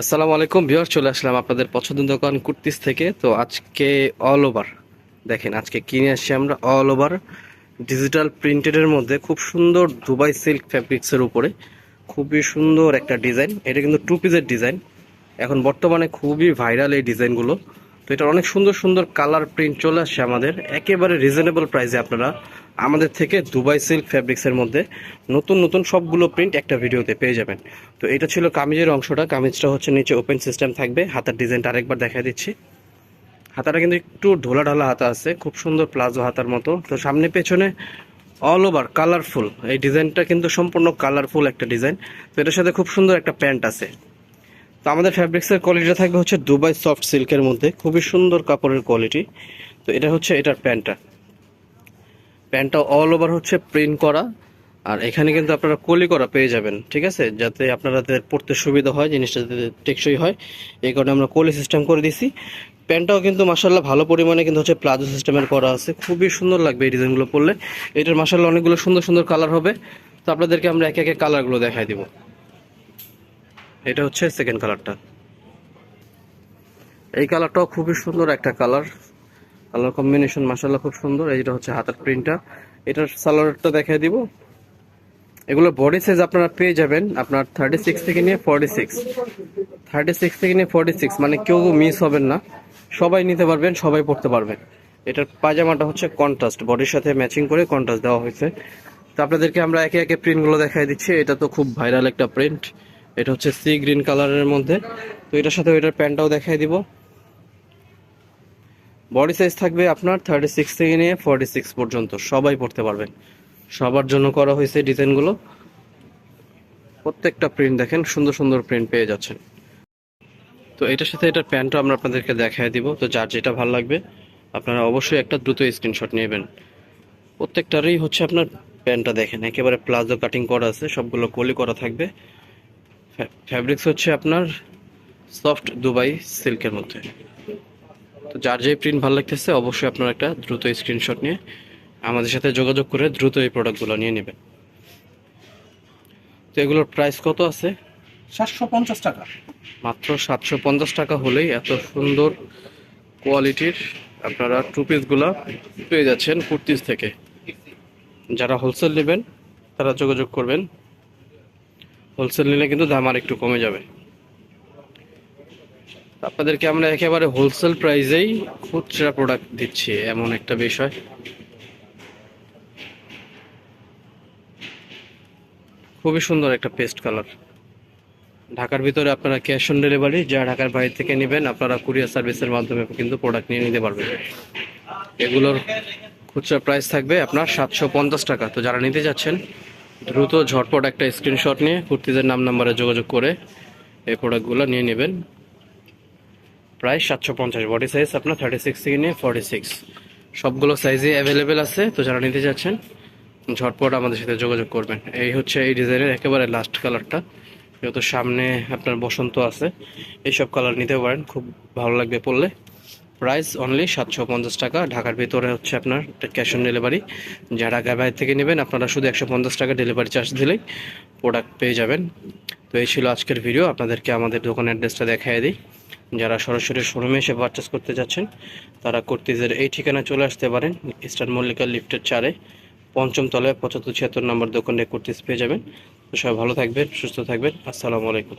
আসসালামু আলাইকুম ভিউয়ার চলে আসলাম আপনাদের পছন্দের দোকান কুর্তিস থেকে। তো আজকে অল ওভার দেখেন, আজকে কিনে আসছি আমরা অল ওভার ডিজিটাল প্রিন্টেডের মধ্যে খুব সুন্দর দুবাই সিল্ক ফ্যাব্রিক্সের উপরে। খুবই সুন্দর একটা ডিজাইন। এটা কিন্তু টু পিসের ডিজাইন। এখন বর্তমানে খুবই ভাইরাল এই ডিজাইনগুলো। তো এটা অনেক সুন্দর সুন্দর কালার প্রিন্ট চলে আসছে আমাদের। একেবারে রিজনেবল প্রাইসে আপনারা আমাদের থেকে দুবাই সিল্ক ফ্যাব্রিক্সের মধ্যে নতুন নতুন সবগুলো প্রিন্ট একটা ভিডিওতে পেয়ে যাবেন। তো এটা ছিল কামিজের অংশটা। কামিজটা হচ্ছে নিচে ওপেন সিস্টেম থাকবে। হাতার ডিজাইনটা আরেকবার দেখা দিচ্ছি। হাতাটা কিন্তু একটু ঢোলা ঢালা হাতা আছে, খুব সুন্দর প্লাজো হাতার মতো। তো সামনে পেছনে অল ওভার কালারফুল এই ডিজাইনটা কিন্তু সম্পূর্ণ কালারফুল একটা ডিজাইন তো এটার সাথে খুব সুন্দর একটা প্যান্ট আছে। তো আমাদের ফ্যাব্রিক্সের কোয়ালিটিটা থাকবে হচ্ছে দুবাই সফট সিল্কের মধ্যে। খুবই সুন্দর কাপড়ের কোয়ালিটি তো এটা হচ্ছে এটার প্যান্টটা। প্যান্টটা অল ওভার হচ্ছে প্রিন্ট করা। আর এখানে কিন্তু আপনারা কলি করা পেয়ে যাবেন, ঠিক আছে? যাতে আপনাদের পড়তে সুবিধা হয়, জিনিসটা যাতে টেকসই হয়। এই কারণে আমরা কলি সিস্টেম করে দিছি। প্যান্টটাও কিন্তু মাসাল্লাহ ভালো পরিমাণে কিন্তু হচ্ছে প্লাজো সিস্টেমের করা আছে। খুবই সুন্দর লাগবে এই ডিজাইনগুলো পরলে। এটার মাসাল্লাহ অনেকগুলো সুন্দর সুন্দর কালার হবে। তো আপনাদেরকে আমরা একে একে কালারগুলো দেখাই দিব। এটা হচ্ছে সেকেন্ড কালারটা এই কালারটাও খুবই সুন্দর একটা কালার কালার কম্বিনেশন মাসাল্লাহ খুব সুন্দর। এইটা হচ্ছে হাতের প্রিন্টটা এটার সালোয়ারটা দেখাই দিব। এগুলো বডি সাইজ আপনারা পেয়ে যাবেন। আপনার থার্টি সিক্স থেকে নিয়ে ফর্টি সিক্স থার্টি সিক্স থেকে নিয়ে ফর্টি সিক্স মানে কেউ মিস হবেন না। সবাই নিতে পারবেন, সবাই পড়তে পারবেন। এটার পাজামাটা হচ্ছে কন্ট্রাস্ট বডির সাথে ম্যাচিং করে কন্ট্রাস্ট দেওয়া হয়েছে। তো আপনাদেরকে আমরা একে একে প্রিন্টগুলো দেখাই দিচ্ছি। এটা তো খুব ভাইরাল একটা প্রিন্ট এটা হচ্ছে সি গ্রিন কালারের মধ্যে। তো এটার সাথে ওইটার প্যান্টটাও দেখাই দিব। বডি সাইজ থাকবে আপনার থার্টি সিক্স থেকে নিয়ে ফর্টি সিক্স পর্যন্ত। সবাই পড়তে পারবেন। সবার জন্য করা হয়েছে ডিজাইনগুলো প্রত্যেকটা প্রিন্ট দেখেন, সুন্দর সুন্দর প্রিন্ট পেয়ে যাচ্ছেন। তো এটার সাথে এটার প্যান্টও আমরা আপনাদেরকে দেখায় দিব। তো যার যেটা ভালো লাগবে, আপনারা অবশ্যই একটা দ্রুত স্ক্রিনশট নেবেন। প্রত্যেকটারই হচ্ছে আপনার প্যান্টটা দেখেন। একেবারে প্লাজো কাটিং করা আছে। সবগুলো কলি করা থাকবে। ফ্যাব্রিক্স হচ্ছে আপনার সফট দুবাই সিল্কের মধ্যে। তো যার যে প্রিন্ট ভালো লাগতেছে অবশ্যই আপনার একটা দ্রুত স্ক্রিনশট নিয়ে আমাদের সাথে যোগাযোগ করে দ্রুত এই প্রোডাক্টগুলো নিয়ে নেবেন। তো এগুলোর প্রাইস কত আছে? সাতশো পঞ্চাশ টাকা। মাত্র সাতশো পঞ্চাশ টাকা হলেই এত সুন্দর কোয়ালিটির আপনারা টু পিসগুলো পেয়ে যাচ্ছেন কুর্তিস থেকে। যারা হোলসেল নেবেন তারা যোগাযোগ করবেন। হোলসেল নিলে কিন্তু দাম আর একটু কমে যাবে। আপনাদেরকে আমরা একেবারে হোলসেল প্রাইসেই খুচরা প্রোডাক্ট দিচ্ছি, এমন একটা বিষয়। খুবই সুন্দর একটা পেস্ট কালার ঢাকার ভিতরে আপনারা ক্যাশ অন ডেলিভারি যা ঢাকার বাইরে থেকে নেবেন, আপনারা কুরিয়ার সার্ভিসের মাধ্যমে কিন্তু প্রোডাক্ট নিয়ে নিতে পারবেন। এগুলোর খুচরা প্রাইস থাকবে আপনার সাতশো পঞ্চাশ টাকা। তো যারা নিতে যাচ্ছেন দ্রুত ঝটপট একটা স্ক্রিনশট নিয়ে কুর্তিদের নাম নাম্বারে যোগাযোগ করে এই প্রোডাক্টগুলো নিয়ে নেবেন। প্রায় সাতশো পঞ্চাশ বডি সাইজ আপনার থার্টি সিক্স থেকে নিয়ে ফর্টি সিক্স সবগুলো সাইজে অ্যাভেলেবেল আছে, তো যারা নিতে যাচ্ছেন ঝটপট আমাদের সাথে যোগাযোগ করবেন। এই হচ্ছে এই ডিজাইনের একেবারে লাস্ট কালারটা যেহেতু সামনে আপনার বসন্ত আছে, এইসব কালার নিতে পারেন, খুব ভালো লাগবে পড়লে প্রাইস অনলি সাতশো পঞ্চাশ টাকা। ঢাকার ভিতরে হচ্ছে আপনার ক্যাশ অন ডেলিভারি যা ঢাকার বাইরে থেকে নেবেন, আপনারা শুধু একশো পঞ্চাশ টাকা ডেলিভারি চার্জ দিলেই প্রোডাক্ট পেয়ে যাবেন। তো এই ছিল আজকের ভিডিও আপনাদেরকে আমাদের দোকানের অ্যাড্রেসটা দেখাই দিই। যারা সরাসরি শোরুমে এসে পারচেস করতে যাচ্ছেন, তারা কুর্তিজের এই ঠিকানায় চলে আসতে পারেন। ইস্টার্ন মল্লিকা লিফটের চারে। পঞ্চম তলায় পঁচাত্তর ছিয়াত্তর নম্বর দোকানে কুর্তিস পেয়ে যাবেন। তো সবাই ভালো থাকবেন, সুস্থ থাকবেন। আসসালামু আলাইকুম।